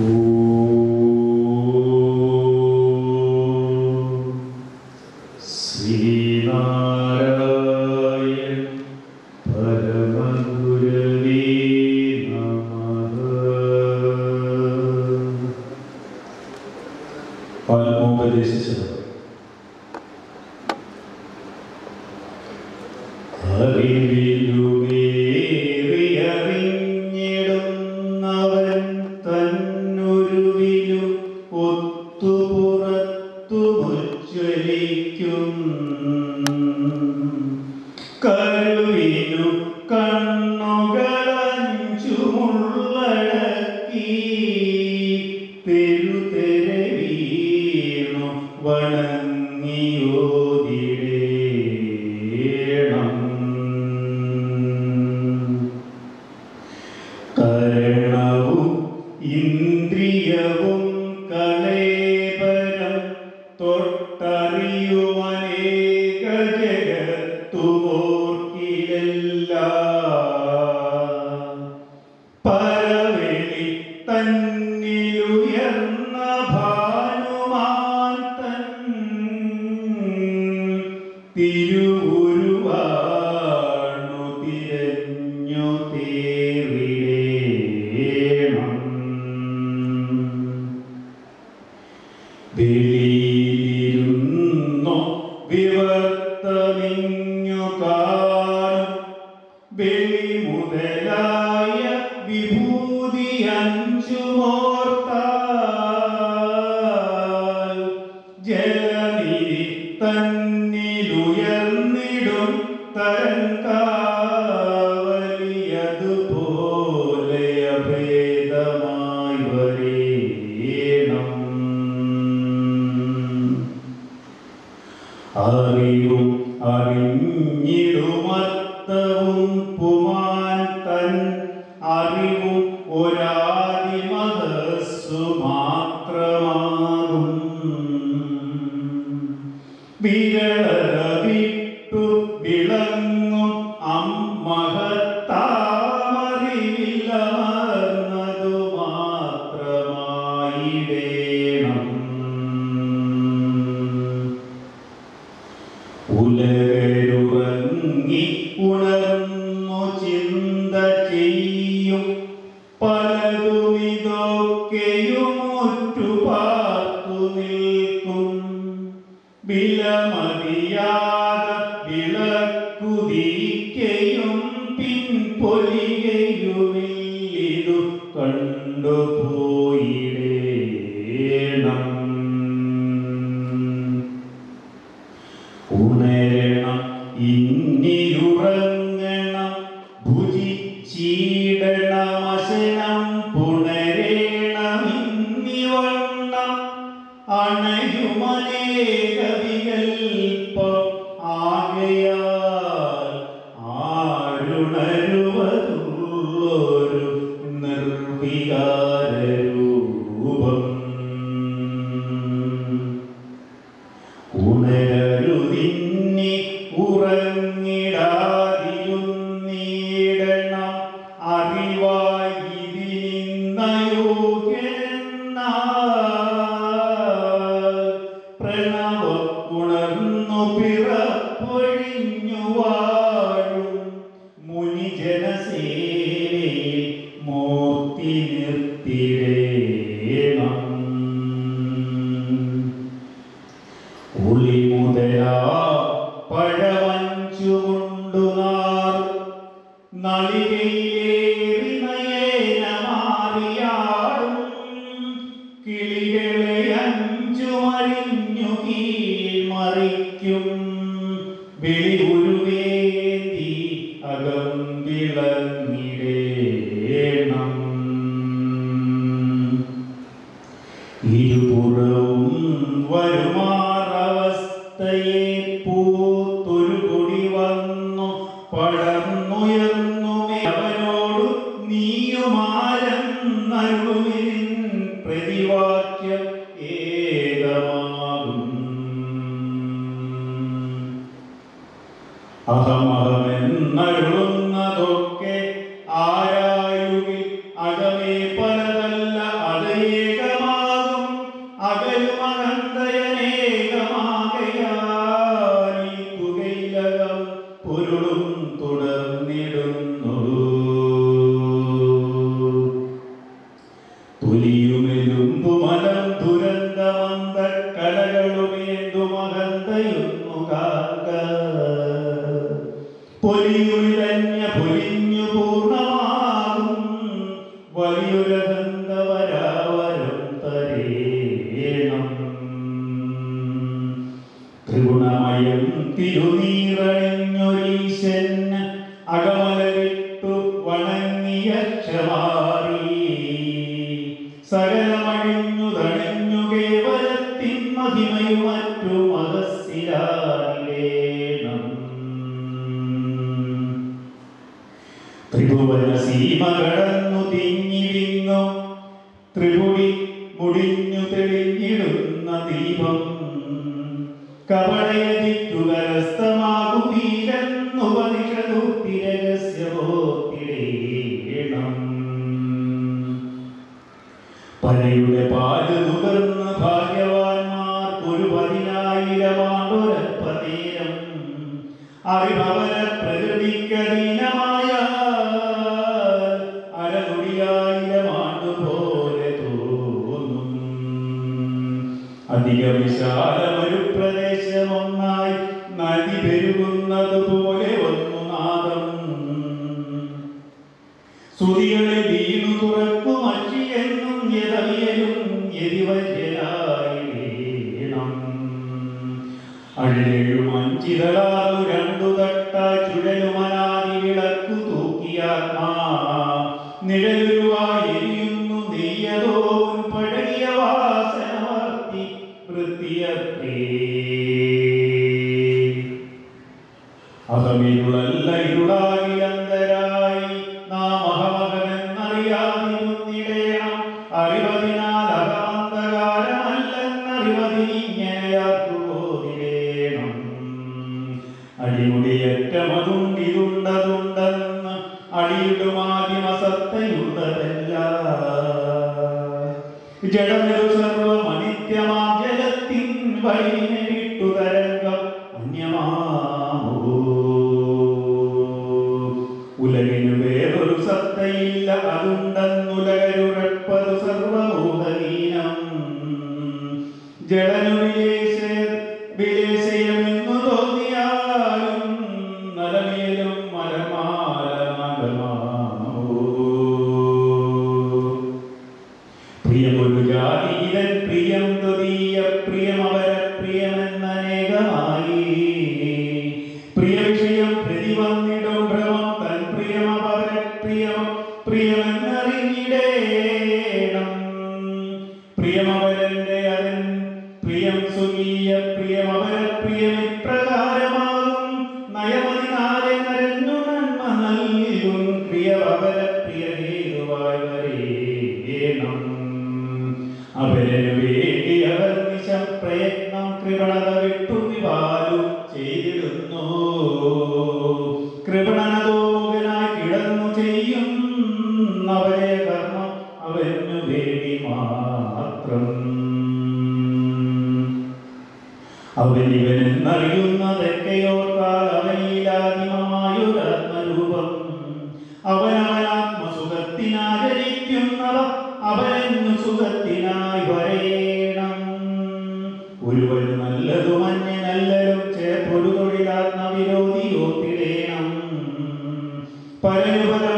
Ooh. വീണു God be അണയുമനേക വികൽപ്പം ആകയാൽ സകലമഴിഞ്ഞു തട ഒരു പ്രദേശമൊന്നായി നദി പെരുകുന്നത് ഒന്നു നാദം. സ്തുതികളെ വീണു തുറക്കും അക്ഷിയെന്നും എതവിയലും എരിവയ്യലായി വീണം. അഴിലേഴും അഞ്ചിതളായി ഒരുവൻ നല്ലതു മഞ്ഞ നല്ലരും ചേർപ്പൊരു തൊഴിലാത്മ വിരോധിയോ പിടേണം പരനുപരം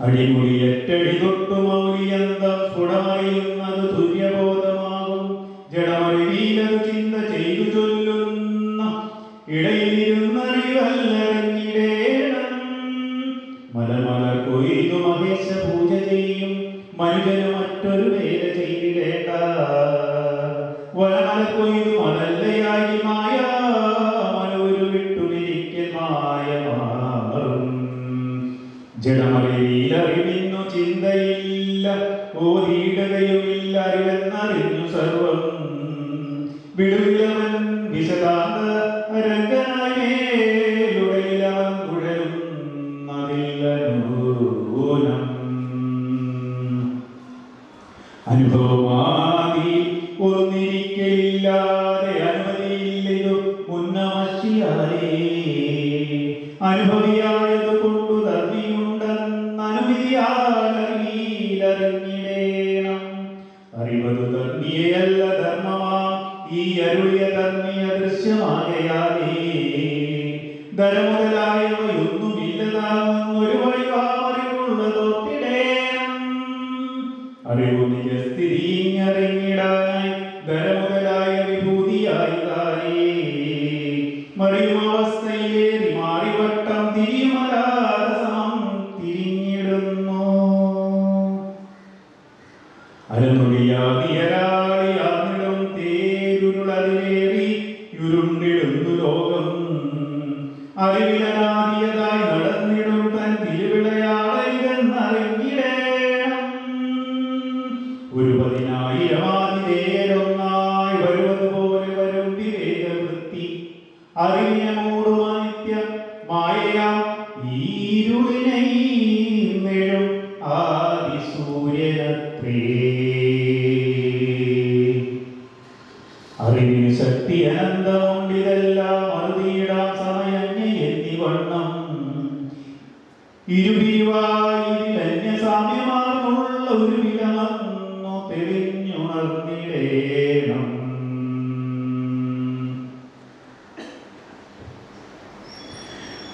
അടിമുടി എട്ടടി തൊട്ടു മൗലിയന്തം 阿弥陀佛。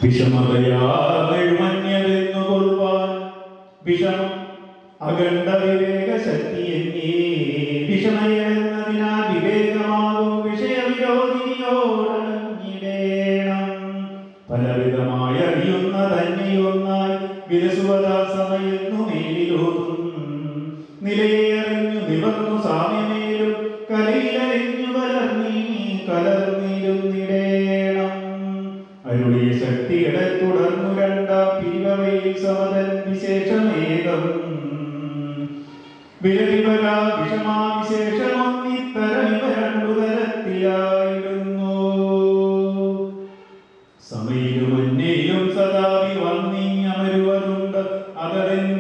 വിഷമതയാകൾ വിഷമം അഖണ്ഡ വിവേക ശക്തി എന്നീ Amen.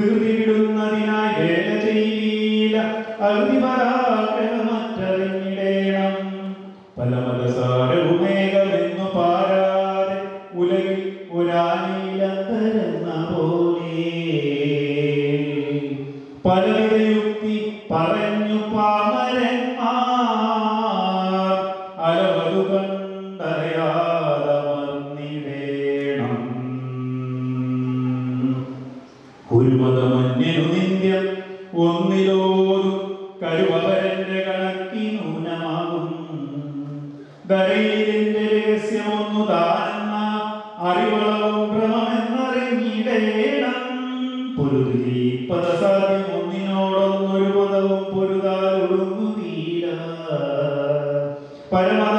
will be പരമത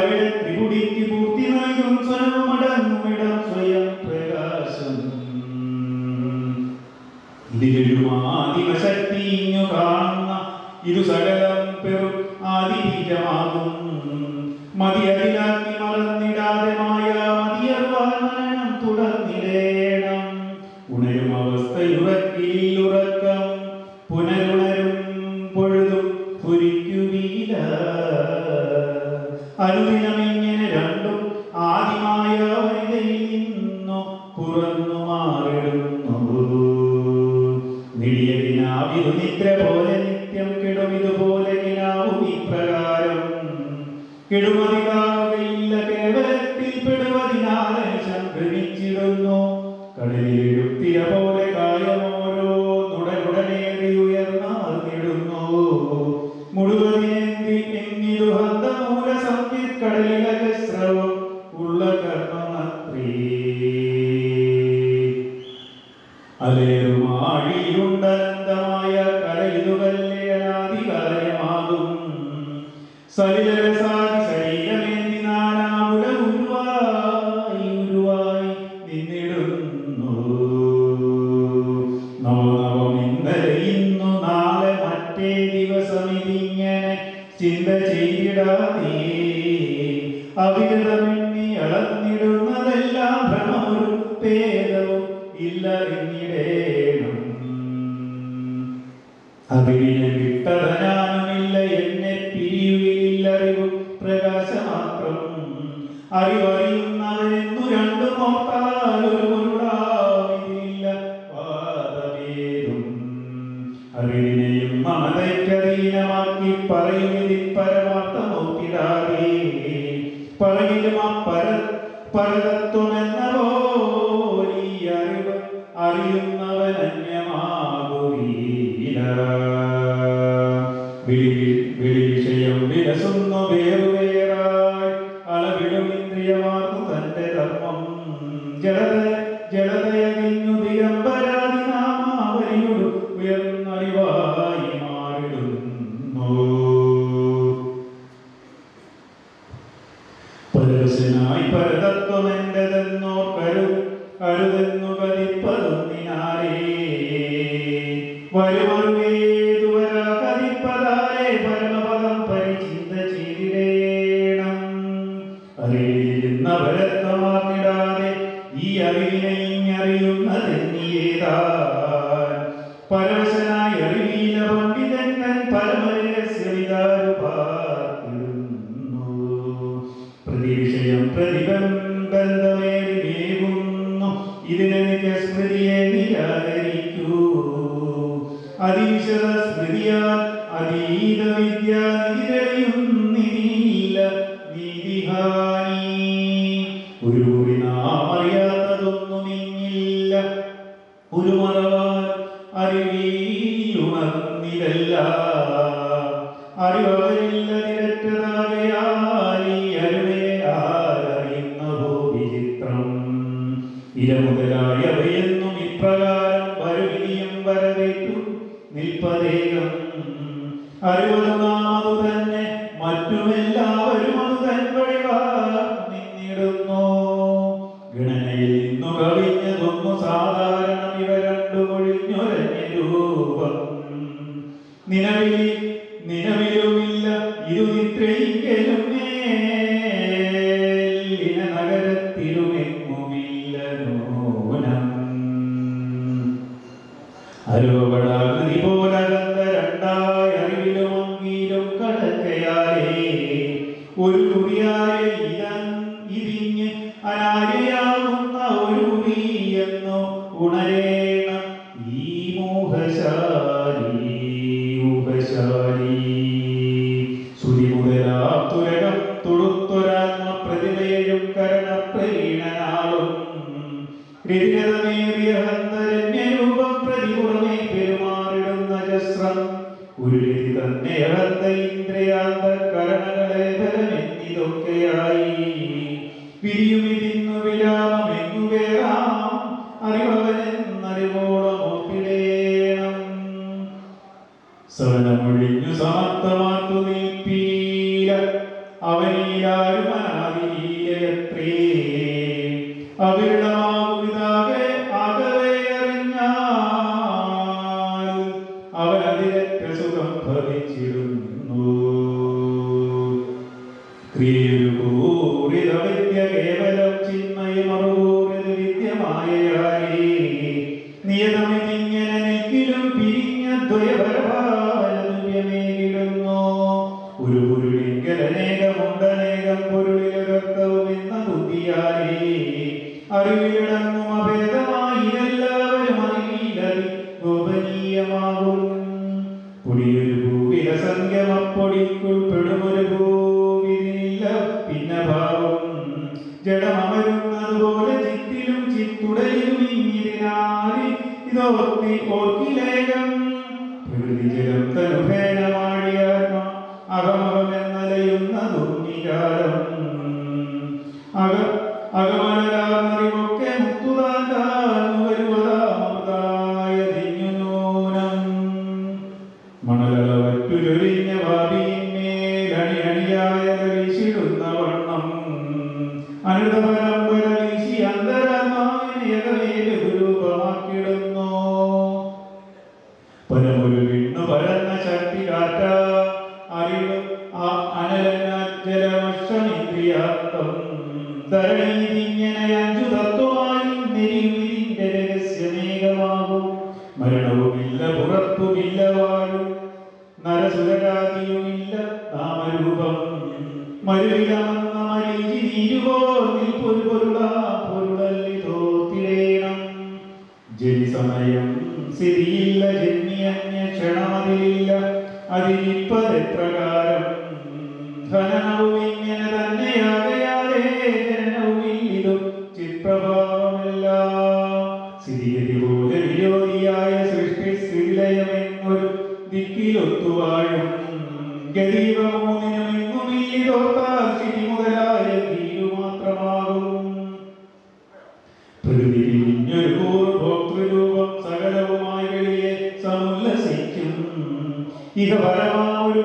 ഇത് ത്രിപുടിക്ക് സ്വയം പ്രകാശം. കാണുന്ന സകല കെടുമതികാ ഭേദവും ഇല്ലറിഞ്ഞിടേണം. അഭിനയം yeah എന്നറിവോളം ഒപ്പിടേണം. സവനമൊഴിഞ്ഞു സാത്തമാത്തു നീപ്പീര കുടിയൊരു ഭൂവില സംഗമപ്പൊടിക്കുൾപ്പെടുമൊരു ഭൂവിനില്ല പിന്നെ ഭാവം ജഡമരുന്നതുപോലെ ചിത്തിലും ചിത്തുടയിലും ഇങ്ങിനാരി ഇതോർത്തി ഓർക്കിലേകം. പ്രകൃതി ജലം മരണവുമില്ല പുറത്തുമില്ല വാഴും. നരസുരരാതിയുമില്ല താമരൂപം മരുവിലാണ് ഭോക്തൃരൂപം സകലവുമായി വെളിയെ സമുല്ലസിക്കും ഇഹ പരമാ ഒരു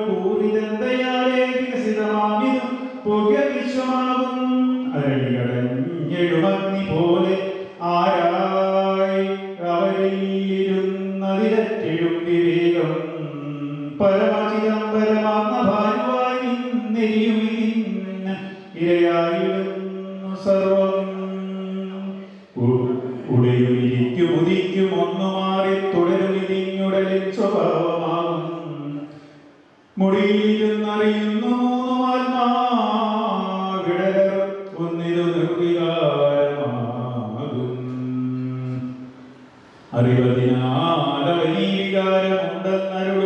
അംഗീകാരമുണ്ടെന്നരുളി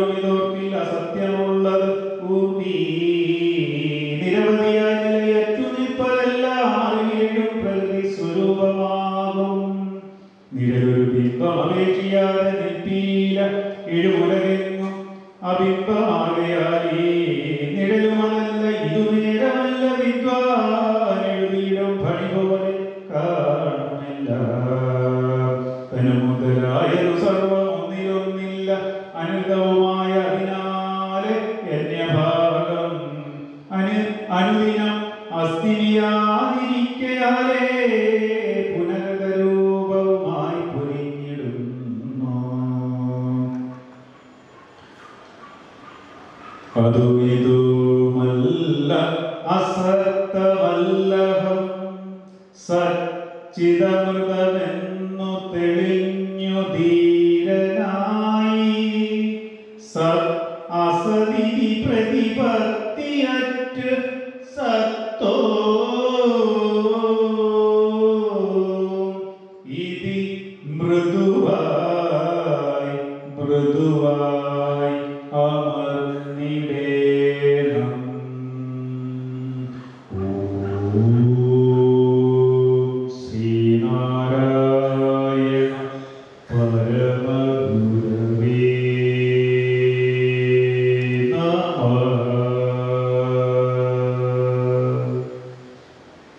ഇതുമല്ല അസത്തമല്ലഹം സച്ചിദമൃതമെന്നു